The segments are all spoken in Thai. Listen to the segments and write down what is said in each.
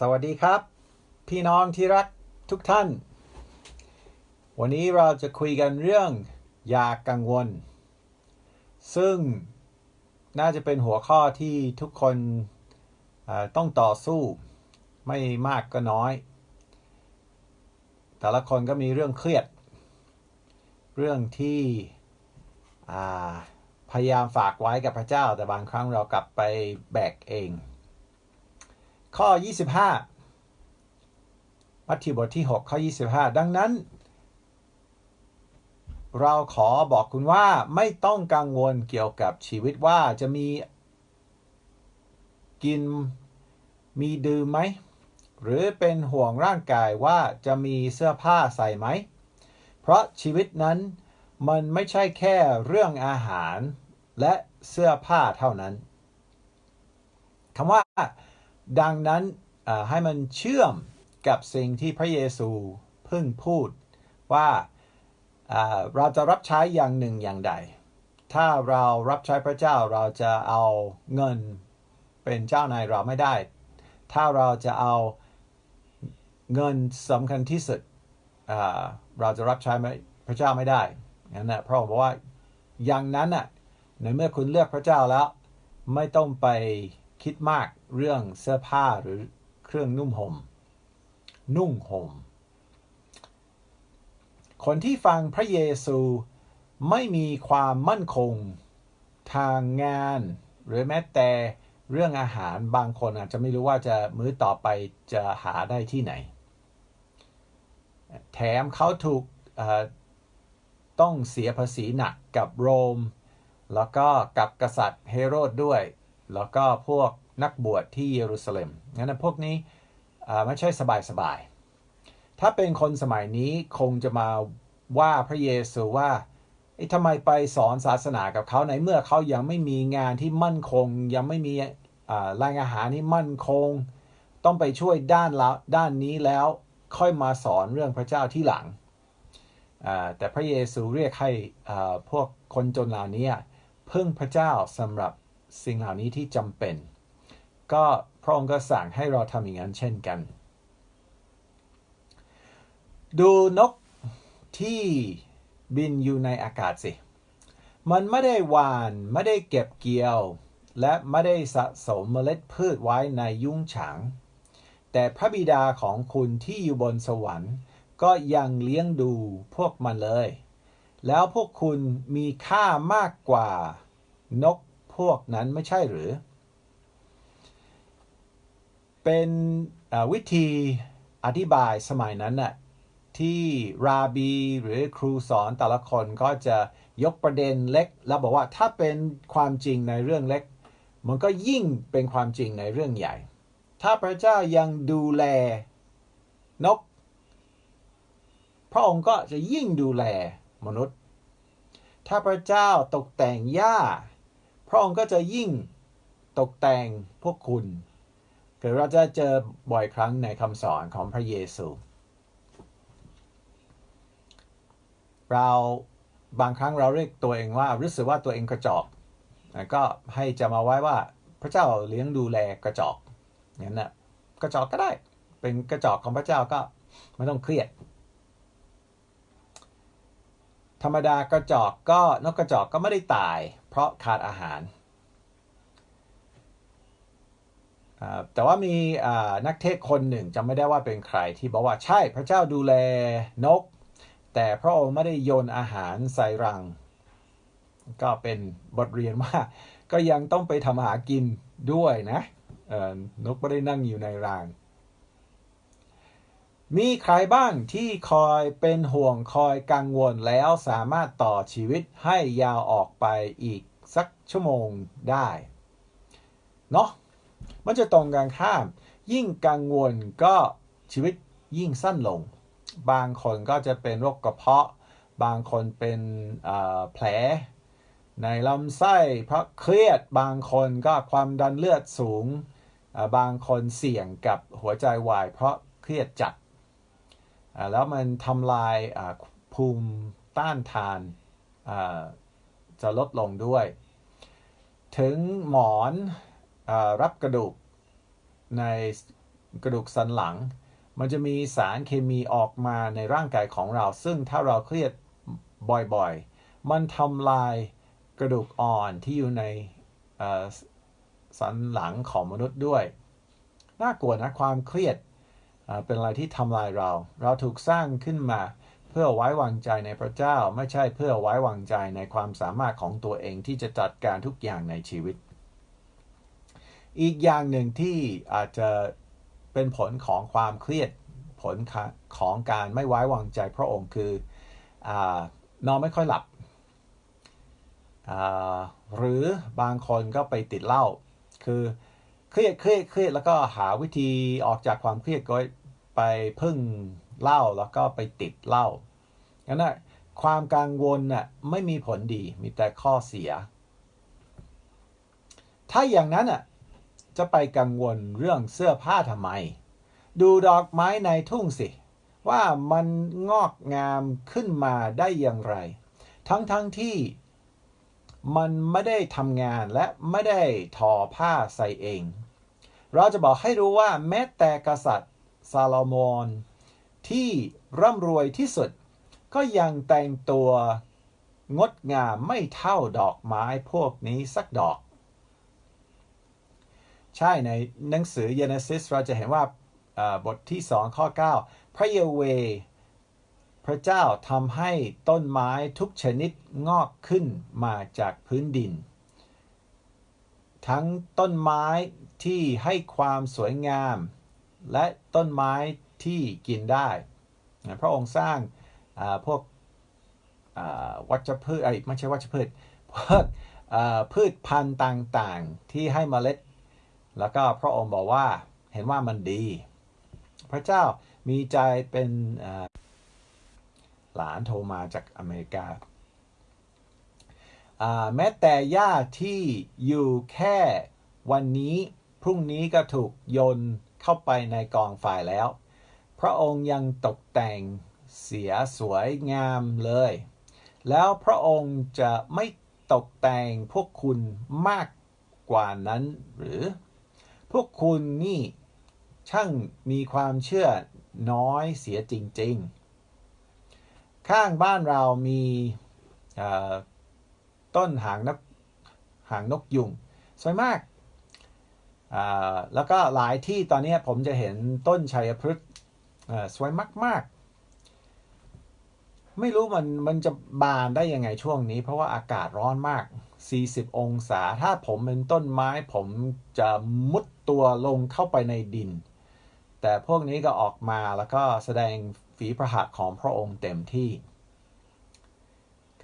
สวัสดีครับ พี่น้องที่รักทุกท่าน วันนี้เราจะคุยกันเรื่องอย่ากังวล ซึ่งน่าจะเป็นหัวข้อที่ทุกคนต้องต่อสู้ไม่มากก็น้อย แต่ละคนก็มีเรื่องเครียด เรื่องที่พยายามฝากไว้กับพระเจ้า แต่บางครั้งเรากลับไปแบกเอง ข้อ 25 มัทธิวบทที่ 6 ข้อ 25 ดังนั้น เราขอบอกคุณว่าไม่ต้องกังวลเกี่ยวกับชีวิตว่าจะมีกินมีดื่มไหม หรือเป็นห่วงร่างกายว่าจะมีเสื้อผ้าใส่ไหม เพราะชีวิตนั้นมันไม่ใช่แค่เรื่องอาหารและเสื้อผ้าเท่านั้นคำว่า ดังนั้นให้มันเชื่อมกับสิ่งที่พระเยซูเพิ่งพูดว่าเราจะรับใช้อย่างหนึ่งอย่างใด ถ้าเรารับใช้พระเจ้าเราจะเอาเงินเป็นเจ้านายเราไม่ได้ ถ้าเราจะเอาเงินสำคัญที่สุดเราจะรับใช้พระเจ้าไม่ได้นั่นแหละพระองค์บอกว่าอย่างนั้นน่ะในเมื่อคุณเลือกพระเจ้าแล้ว ไม่ต้องไป คิดมากเรื่องเสื้อผ้าหรือเครื่องนุ่มหม่ม นุ่งห่ม คนที่ฟังพระเยซูไม่มีความมั่นคงทางงาน หรือแม้แต่เรื่องอาหารบางคนอาจจะไม่รู้ว่าจะมื้อต่อไปจะหาได้ที่ไหน แถมเขาถูกต้องเสียภาษีหนักกับโรม แล้วก็กับกษัตริย์เฮโรดด้วย แล้วก็พวกนักบวชที่เยรูซาเล็มงั้นพวกนี้ไม่ใช่สบายๆ ถ้าเป็นคนสมัยนี้คงจะมาว่าพระเยซูว่าทำไมไปสอนศาสนากับเขาในเมื่อเขายังไม่มีงานที่มั่นคง ยังไม่มีรายอาหาที่มั่นคง ต้องไปช่วยด้านและด้านนี้แล้วค่อยมาสอนเรื่องพระเจ้าที่หลัง แต่พระเยซูเรียกให้พวกคนจนเหล่านี้พึ่งพระเจ้าสำหรับ สิ่งเหล่านี้ที่จำเป็น ก็พระองค์ก็สั่งให้เราทำอย่างนั้นเช่นกัน ดูนกที่บินอยู่ในอากาศสิ มันไม่ได้หวานไม่ได้เก็บเกี่ยว และไม่ได้สะสมเมล็ดพืชไว้ในยุ้งฉางแต่พระบิดาของคุณที่อยู่บนสวรรค์ ก็ยังเลี้ยงดูพวกมันเลย แล้วพวกคุณมีค่ามากกว่านก พวกนั้นไม่ใช่หรือ เป็นวิธีอธิบายสมัยนั้นน่ะที่ราบีหรือครูสอนแต่ละคนก็จะยกประเด็นเล็ก แล้วบอกว่าถ้าเป็นความจริงในเรื่องเล็ก มันก็ยิ่งเป็นความจริงในเรื่องใหญ่ ถ้าพระเจ้ายังดูแลนก พระองค์ก็จะยิ่งดูแลมนุษย์ ถ้าพระเจ้าตกแต่งหญ้า พระองค์ก็จะยิ่งตกแต่งพวกคุณคือเราจะเจอบ่อยครั้งในคำสอนของพระเยซู เราบางครั้งเราเรียกตัวเองว่ารู้สึกว่าตัวเองกระจอกก็ให้จะมาไว้ว่าพระเจ้าเลี้ยงดูแลกระจอกอย่างนั้นนะกระจอกก็ได้ เป็นกระจอกของพระเจ้าก็ไม่ต้องเครียด ธรรมดากระจอกก็นกกระจอกก็ไม่ได้ตาย ราะขาดอาหาร แต่ว่ามีนักเทศคนหนึ่งจำไม่ได้ว่าเป็นใครที่บอกว่าใช่พระเจ้าดูแลนก แต่พระองค์ไม่ได้โยนอาหารใส่รัง ก็เป็นบทเรียนว่าก็ยังต้องไปทำหากินด้วยนะนกไม่ได้นั่งอยู่ในรัง มีใครบ้างที่คอยเป็นห่วงคอยกังวลแล้วสามารถต่อชีวิตให้ยาวออกไปอีกสักชั่วโมงได้เนาะมันจะตรงกันข้าม ยิ่งกังวลก็ชีวิตยิ่งสั้นลง บางคนก็จะเป็นโรคกระเพาะ บางคนเป็นแผล ในลำไส้เพราะเครียดบางคนก็ความดันเลือดสูง บางคนเสี่ยงกับหัวใจวายเพราะเครียดจัด แล้วมันทำลายภูมิต้านทานจะลดลงด้วย ถึงหมอนรับกระดูกในกระดูกสันหลัง มันจะมีสารเคมีออกมาในร่างกายของเรา ซึ่งถ้าเราเครียดบ่อยๆ มันทำลายกระดูกอ่อนที่อยู่ในสันหลังของมนุษย์ด้วย น่ากลัวนะความเครียด เป็นอะไรที่ทำลายเรา เราถูกสร้างขึ้นมาเพื่อไว้วางใจในพระเจ้า ไม่ใช่เพื่อไว้วางใจในความสามารถของตัวเองที่จะจัดการทุกอย่างในชีวิต อีกอย่างหนึ่งที่อาจจะเป็นผลของความเครียดผลของการไม่ไว้วางใจพระองค์คืออนอนไม่ค่อยหลับ หรือบางคนก็ไปติดเหล้าคือ เครียดเครียดเครียดแล้วก็หาวิธีออกจากความเครียดก็ไปพึ่งเหล้าแล้วก็ไปติดเหล้างั้นนะความกังวลน่ะไม่มีผลดีมีแต่ข้อเสีย ถ้าอย่างนั้นอะจะไปกังวลเรื่องเสื้อผ้าทำไม ดูดอกไม้ในทุ่งสิ ว่ามันงอกงามขึ้นมาได้อย่างไร ทั้งๆทที่ มันไม่ได้ทำงานและไม่ได้ทอผ้าใส่เอง เราจะบอกให้รู้ว่าแม้แต่กษัตริย์ซาโลมอนที่ร่ำรวยที่สุด ก็ยังแต่งตัวงดงามไม่เท่าดอกไม้พวกนี้สักดอก ใช่ในหนังสือ Genesis เราจะเห็นว่าบทที่ 2 ข้อ 9 พระเยเว พระเจ้าทำให้ต้นไม้ทุกชนิดงอกขึ้นมาจากพื้นดิน ทั้งต้นไม้ที่ให้ความสวยงาม และต้นไม้ที่กินได้ พระองค์สร้างพวกวัชพืชไม่ใช่วัชพืชพวกพืชพันธุ์ต่างๆ ที่ให้มเมล็ด แล้วก็พระองค์บอกว่าเห็นว่ามันดี พระเจ้ามีใจเป็น หลานโทรมาจากอเมริกา แม้แต่หญ้าที่อยู่แค่วันนี้พรุ่งนี้ก็ถูกโยนเข้าไปในกองไฟแล้ว พระองค์ยังตกแต่งเสียสวยงามเลย แล้วพระองค์จะไม่ตกแต่งพวกคุณมากกว่านั้นหรือ พวกคุณนี่ช่างมีความเชื่อน้อยเสียจริง ๆ ข้างบ้านเรามีต้นหางนกหางนกยุงสวยมาก แล้วก็หลายที่ตอนนี้ผมจะเห็นต้นชัยพฤกษ์สวยมาก ๆ ไม่รู้มันมันจะบานได้ยังไงช่วงนี้ เพราะว่าอากาศร้อนมาก 40 องศา ถ้าผมเป็นต้นไม้ผมจะมุดตัวลงเข้าไปในดิน แต่พวกนี้ก็ออกมาแล้วก็แสดง ฝีพระหัตถ์ของพระองค์เต็มที่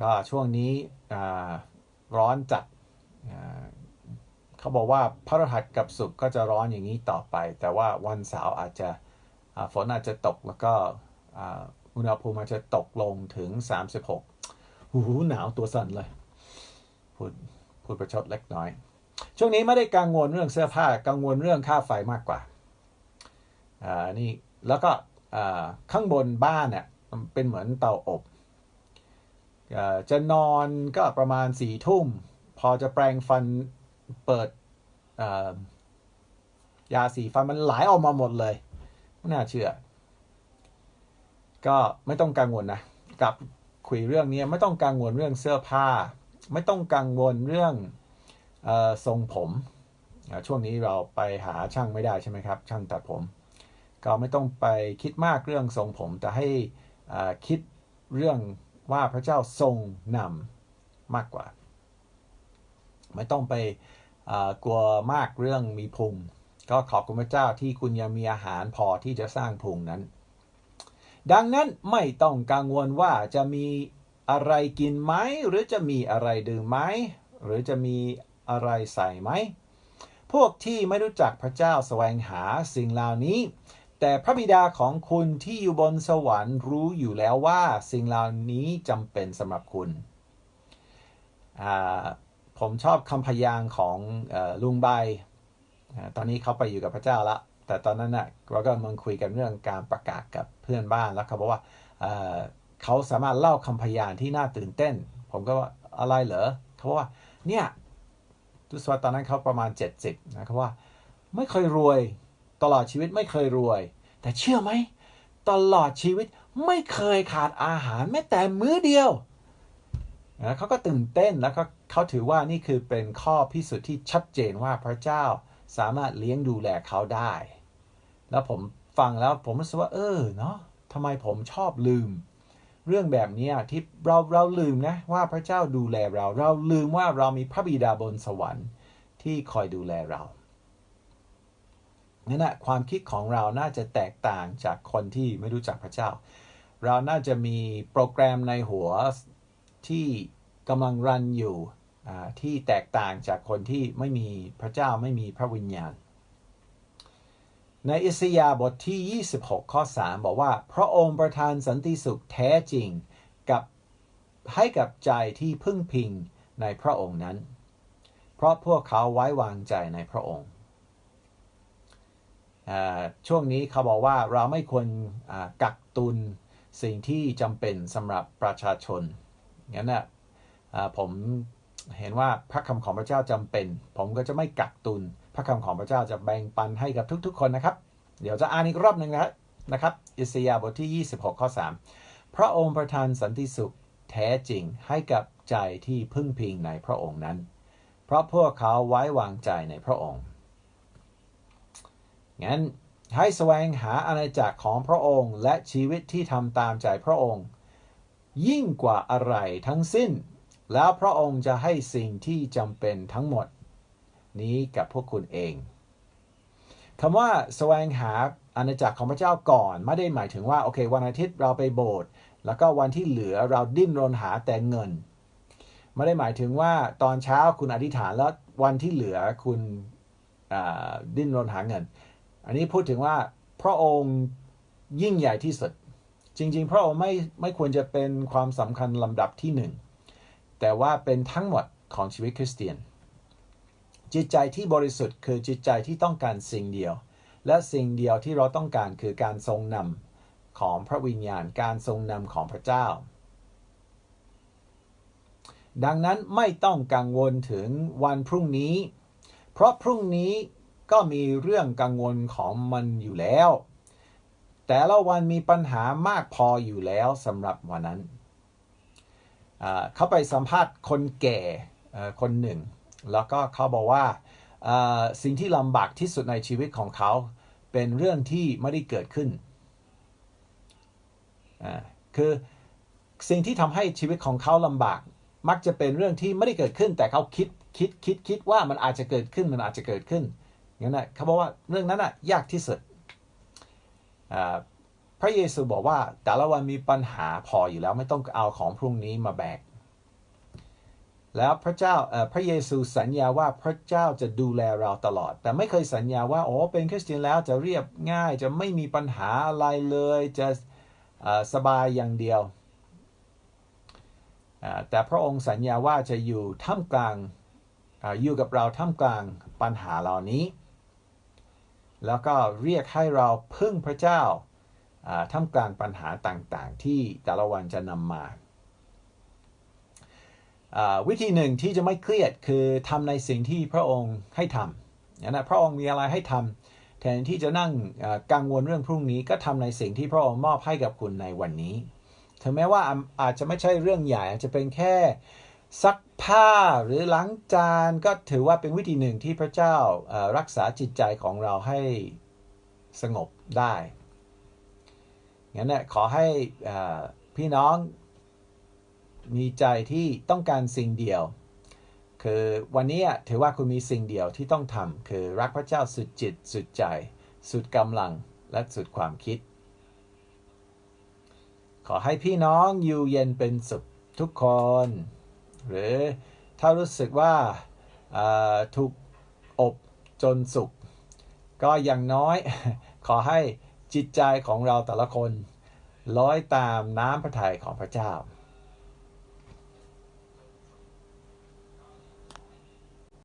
ก็ช่วงนี้ร้อนจัดเขาบอกว่าพระรหัสกับสุขก็จะร้อนอย่างนี้ต่อไป แต่ว่าวันเสาร์อาจจะฝนอาจจะตกแล้วก็อุณหภูมิอาจจะตกลงถึง 36 หูหนาวตัวสั่นเลยพูดพูดประชดเล็กน้อย ช่วงนี้ไม่ได้กังวลเรื่องเสื้อผ้ากังวลเรื่องค่าไฟมากกว่าอ่านี่แล้วก็ ข้างบนบ้านเนี่ยเป็นเหมือนเตาอบจะนอนก็ประมาณสี่ทุ่ม พอจะแปรงฟันเปิดยาสีฟันมันไหลออกมาหมดเลยไม่น่าเชื่อ ก็ไม่ต้องกังวลนะกับคุยเรื่องนี้ไม่ต้องกังวลเรื่องเสื้อผ้า ไม่ต้องกังวลเรื่องอทรงผม ช่วงนี้เราไปหาช่างไม่ได้ใช่ไหมครับ ช่างตัดผม ก็ไม่ต้องไปคิดมากเรื่องทรงผม แต่ให้คิดเรื่องว่าพระเจ้าทรงนำมากกว่า ไม่ต้องไปกลัวมากเรื่องมีพุงก็ขอบคุณพระเจ้าที่คุณยังมีอาหารพอที่จะสร้างพุงนั้น ดังนั้นไม่ต้องกังวลว่าจะมีอะไรกินไหม หรือจะมีอะไรดื่มไหม หรือจะมีอะไรใส่ไหม พวกที่ไม่รู้จักพระเจ้าแสวงหาสิ่งเหล่านี้ แต่พระบิดาของคุณที่อยู่บนสวรรค์รู้อยู่แล้วว่าสิ่งเหล่านี้จำเป็นสำหรับคุณ ผมชอบคำพยางของลุงใบ ตอนนี้เขาไปอยู่กับพระเจ้าแล้วแต่ตอนนั้นนะ่ะเราก็มึงคุยกันเรื่องการประกาศกับเพื่อนบ้านแล้วเขาบอกว่าเขาสามารถเล่าคำพยานที่น่าตื่นเต้น ผมก็ว่าอะไรเหรอเขาบอกว่าเนี่ยทุสวตอนนั้นเขาประมาณ 70นะเขาว่าไม่เคยรวย ตลอดชีวิตไม่เคยรวย แต่เชื่อไหม ตลอดชีวิตไม่เคยขาดอาหารแม้แต่มื้อเดียวนะเขาก็ตื่นเต้นแล้วก็เขาถือว่านี่คือเป็นข้อพิสูจน์ที่ชัดเจนว่าพระเจ้าสามารถเลี้ยงดูแลเขาได้ แล้วผมฟังแล้วผมรู้สึกว่า เออเนาะทำไมผมชอบลืม เรื่องแบบนี้ที่เราเราลืมนะว่าพระเจ้าดูแลเรา เราลืมว่าเรามีพระบิดาบนสวรรค์ที่คอยดูแลเรา นั่นแหะความคิดของเราน่าจะแตกต่างจากคนที่ไม่รู้จักพระเจ้า เราน่าจะมีโปรแกรมในหัวที่กำลังรันอยู่ที่แตกต่างจากคนที่ไม่มีพระเจ้าไม่มีพระวิญญาณ ในอิสยาห์บทที่ 26 ข้อ 3 บอกว่า พระองค์ประทานสันติสุขแท้จริงกับให้กับใจที่พึ่งพิงในพระองค์นั้น เพราะพวกเขาไว้วางใจในพระองค์ ช่วงนี้เขาบอกว่าเราไม่ควรกักตุนสิ่งที่จำเป็นสำหรับประชาชนงั้นนะผมเห็นว่าพระคำของพระเจ้าจำเป็น ผมก็จะไม่กักตุน พระคำของพระเจ้าจะแบ่งปันให้กับทุกๆ คนนะครับ เดี๋ยวจะอ่านอีกรอบหนึ่งนะนะครับอิสยาห์บทที่ 26 ข้อ 3 พระองค์ประทานสันติสุขแท้จริงให้กับใจที่พึ่งพิงในพระองค์นั้น เพราะพวกเขาไว้วางใจในพระองค์ งั้นให้แสวงหาอาณาจักรของพระองค์และชีวิตที่ทำตามใจพระองค์ ยิ่งกว่าอะไรทั้งสิ้น แล้วพระองค์จะให้สิ่งที่จำเป็นทั้งหมด นี้กับพวกคุณเองคำว่าแสวงหาอาณาจักรของพระเจ้าก่อนไม่ได้หมายถึงว่าโอเค วันอาทิตย์เราไปโบสถ์แล้วก็วันที่เหลือเราดิ้นรนหาแต่เงิน ไม่ได้หมายถึงว่าตอนเช้าคุณอธิษฐานแล้ววันที่เหลือคุณดิ้นรนหาเงิน อันนี้พูดถึงว่าพระองค์ยิ่งใหญ่ที่สุด จริง ๆ พระองค์ไม่ไม่ควรจะเป็นความสำคัญลำดับที่หนึ่งแต่ว่าเป็นทั้งหมดของชีวิตคริสเตียน จิตใจที่บริสุทธิ์คือจิตใจที่ต้องการสิ่งเดียว และสิ่งเดียวที่เราต้องการคือการทรงนำของพระวิญญาณการทรงนำของพระเจ้า ดังนั้นไม่ต้องกังวลถึงวันพรุ่งนี้ เพราะพรุ่งนี้ ก็มีเรื่องกังวลของมันอยู่แล้ว แต่ละวันมีปัญหามากพออยู่แล้วสำหรับวันนั้น เขาไปสัมภาษณ์คนแก่คนหนึ่ง แล้วก็เขาบอกว่าสิ่งที่ลำบากที่สุดในชีวิตของเขา เป็นเรื่องที่ไม่ได้เกิดขึ้น คือสิ่งที่ทำให้ชีวิตของเขาลำบาก มักจะเป็นเรื่องที่ไม่ได้เกิดขึ้น แต่เขาคิดคิดคิดคิดว่ามันอาจจะเกิดขึ้นมันอาจจะเกิดขึ้น งั้นนะเขาบอกว่าเรื่องนั้นอะยากที่สุดพระเยซูบอกว่าแต่ละวันมีปัญหาพออยู่แล้วไม่ต้องเอาของพรุ่งนี้มาแบก แล้วพระเจ้าพระเยซูสัญญาว่าพระเจ้าจะดูแลเราตลอด แต่ไม่เคยสัญญาว่าโอ้เป็นคริสเตียนแล้วจะเรียบง่าย จะไม่มีปัญหาอะไรเลยจะสบายอย่างเดียว แต่พระองค์สัญญาว่าจะอยู่ท่ามกลางอยู่กับเราท่ามกลางปัญหาเหล่านี้ แล้วก็เรียกให้เราพึ่งพระเจ้าท่ามกลางปัญหาต่างๆ ที่แต่ละวันจะนำมาวิธีหนึ่งที่จะไม่เครียดคือทำในสิ่งที่พระองค์ให้ทำนะพระองค์มีอะไรให้ทำแทนที่จะนั่งกังวลเรื่องพรุ่งนี้ก็ทำในสิ่งที่พระองค์มอบให้กับคุณในวันนี้ ถึงแม้ว่าอาจจะไม่ใช่เรื่องใหญ่อาจจะเป็นแค่ซัก ผ้าหรือล้างจานก็ถือว่าเป็นวิธีหนึ่งที่พระเจ้ารักษาจิตใจของเราให้สงบได้งั้นเนี่ยขอให้พี่น้องมีใจที่ต้องการสิ่งเดียว คือวันนี้ถือว่าคุณมีสิ่งเดียวที่ต้องทำคือรักพระเจ้าสุดจิต สุดใจ สุดกำลังและสุดความคิด ขอให้พี่น้องอยู่เย็นเป็นสุขทุกคน หรือถ้ารู้สึกว่าถูกอบจนสุขก็อย่างน้อย ขอให้จิตใจของเราแต่ละคน ร้อยตามน้ำพระทัยของพระเจ้า